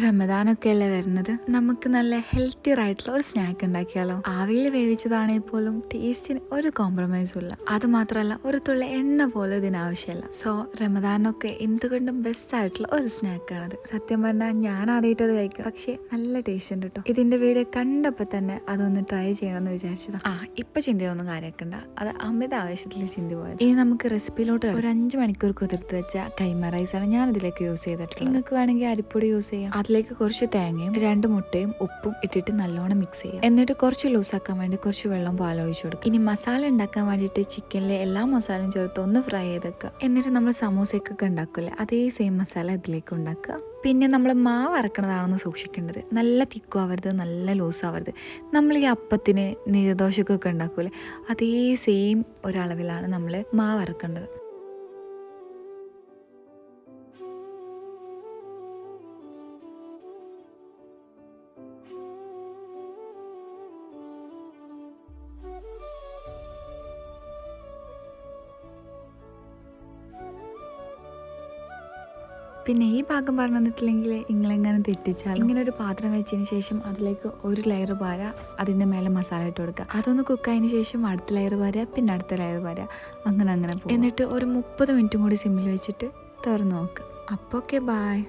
റമദാനൊക്കെ അല്ലേ വരുന്നത്? നമുക്ക് നല്ല ഹെൽത്തി ആയിട്ടുള്ള ഒരു സ്നാക്ക് ഉണ്ടാക്കിയാലോ? ആവിയിൽ വേവിച്ചതാണെങ്കിൽ പോലും ടേസ്റ്റിന് ഒരു കോംപ്രമൈസും ഇല്ല. അത് മാത്രമല്ല ഒരു തുള്ളി എണ്ണ പോലും ഇതിനാവശ്യമല്ല സോ റമദാനൊക്കെ എന്തുകൊണ്ടും ബെസ്റ്റ് ആയിട്ടുള്ള ഒരു സ്നാക്കാണത് സത്യം പറഞ്ഞാൽ ഞാൻ ആദ്യമായിട്ട് അത് കഴിക്കണം. പക്ഷേ നല്ല ടേസ്റ്റ് ഉണ്ട് കേട്ടോ ഇതിന്റെ വീഡിയോ കണ്ടപ്പോൾ തന്നെ അതൊന്ന് ട്രൈ ചെയ്യണമെന്ന് വിചാരിച്ചതാണ് ആ ഇപ്പൊ ചിന്തയൊന്നും കാര്യമാക്കണ്ട. അത് അമിത ആവശ്യത്തിൽ ചിന്ത പോയത്. ഇനി നമുക്ക് റെസിപ്പിയിലോട്ട് ഒരു അഞ്ച് മണിക്കൂർ കുതിർത്ത് വെച്ച കൈമ റൈസാണ് ഞാൻ ഇതിലേക്ക് യൂസ് ചെയ്തിട്ടുള്ളത്. നിങ്ങൾക്ക് വേണമെങ്കിൽ അരിപ്പൊടി യൂസ് ചെയ്യാം. അതിലേക്ക് കുറച്ച് തേങ്ങയും രണ്ട് മുട്ടയും ഉപ്പും ഇട്ടിട്ട് നല്ലോണം മിക്സ് ചെയ്യാം എന്നിട്ട് കുറച്ച് ലൂസാക്കാൻ വേണ്ടി കുറച്ച് വെള്ളം പാലൊഴിച്ച് കൊടുക്കും ഇനി മസാല ഉണ്ടാക്കാൻ വേണ്ടിയിട്ട് ചിക്കനിലെ എല്ലാ മസാലയും ചേർത്ത് ഒന്ന് ഫ്രൈ ചെയ്തേക്കുക. എന്നിട്ട് നമ്മൾ സമൂസയ്ക്കൊക്കെ ഉണ്ടാക്കില്ലേ അതേ സെയിം മസാല ഇതിലേക്ക് ഉണ്ടാക്കുക. പിന്നെ നമ്മൾ മാവ് അരക്കണതാണെന്ന് സൂക്ഷിക്കേണ്ടത്. നല്ല തിക്കും ആവരുത് നല്ല ലൂസ് ആവരുത്. നമ്മൾ ഈ അപ്പത്തിന് നീർദോശക്കൊക്കെ ഉണ്ടാക്കൂലേ അതേ സെയിം ഒരളവിലാണ് നമ്മൾ മാവ് അരക്കേണ്ടത്. പിന്നെ ഈ ഭാഗം പറഞ്ഞു തന്നിട്ടില്ലെങ്കിൽ നിങ്ങളെങ്ങനെ തെറ്റിച്ചാൽ ഇങ്ങനെ ഒരു പാത്രം വെച്ചതിന് ശേഷം അതിലേക്ക് ഒരു ലെയർ പാര അതിന്റെ മേലെ മസാല ഇട്ട് കൊടുക്കുക അതൊന്ന് കുക്കായതിന് ശേഷം അടുത്ത ലെയർ പാര പിന്നെ അടുത്ത ലെയർ പാര അങ്ങനെ അങ്ങനെ എന്നിട്ട് ഒരു മുപ്പത് മിനിറ്റും കൂടി സിമ്മിൽ വെച്ചിട്ട് തുറന്ന് നോക്കുക അപ്പോൾ ഓക്കെ ബായ്